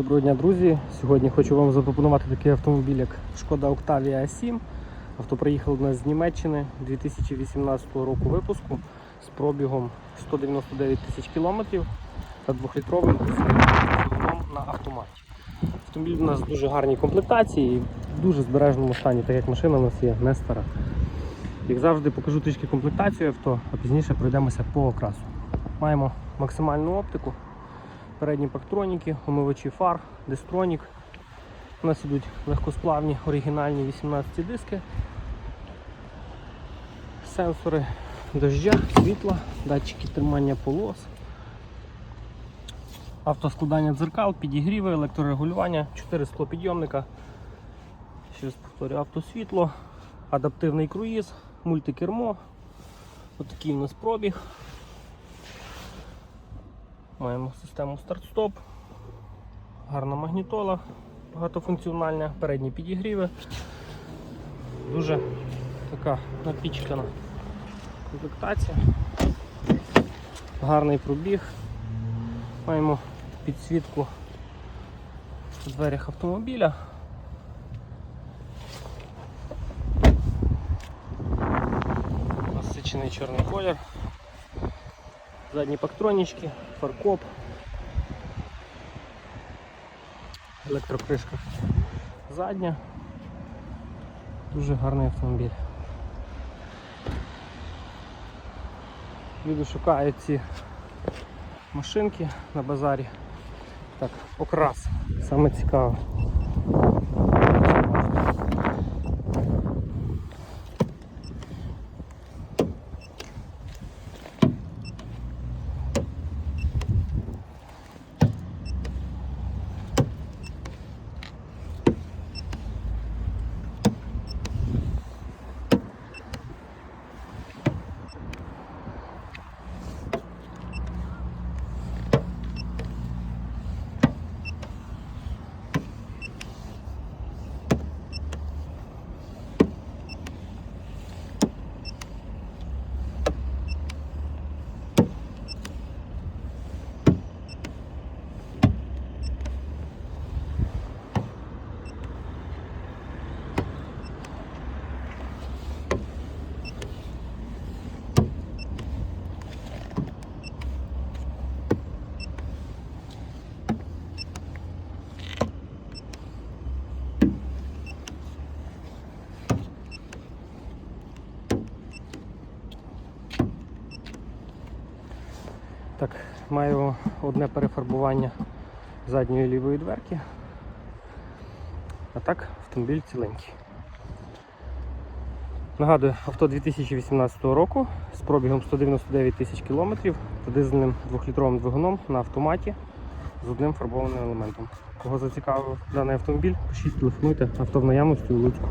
Доброго дня, друзі! Сьогодні хочу вам запропонувати такий автомобіль, як Шкода Octavia A7. Авто приїхало до нас з Німеччини 2018 року випуску з пробігом 199 тисяч кілометрів та 2-літровим двигуном на автоматі. Автомобіль у нас в дуже гарній комплектації і в дуже збережному стані, так як машина у нас є не стара. Як завжди, покажу трішки комплектацію авто, а пізніше пройдемося по окрасу. Маємо максимальну оптику, передні пактроніки, омивачі фар, дистронік. У нас ідуть легкосплавні оригінальні 18 диски, сенсори дождя, світла, датчики тримання полос, автоскладання дзеркал, підігріви, електрорегулювання, 4 склопідйомника, ще раз повторю, автосвітло, адаптивний круїз, мультикермо. Отакий у нас пробіг. Маємо систему старт-стоп, гарна магнітола, багатофункціональна, передні підігріви. Дуже така напічкана комплектація. Гарний пробіг. Маємо підсвітку в дверях автомобіля. Насичений чорний колір. Задні пактронічки, фаркоп, електрокришка задня. Дуже гарний автомобіль. Люди шукають ці машинки на базарі. Так, окрас. Саме цікаве. Так, маю одне перефарбування задньої лівої дверки. А так автомобіль ціленький. Нагадую, авто 2018 року з пробігом 199 тисяч кілометрів та дизельним 2-літровим двигуном на автоматі з одним фарбованим елементом. Кого зацікавив даний автомобіль, пишіть, телефонуйте, авто в наявності у Луцьку.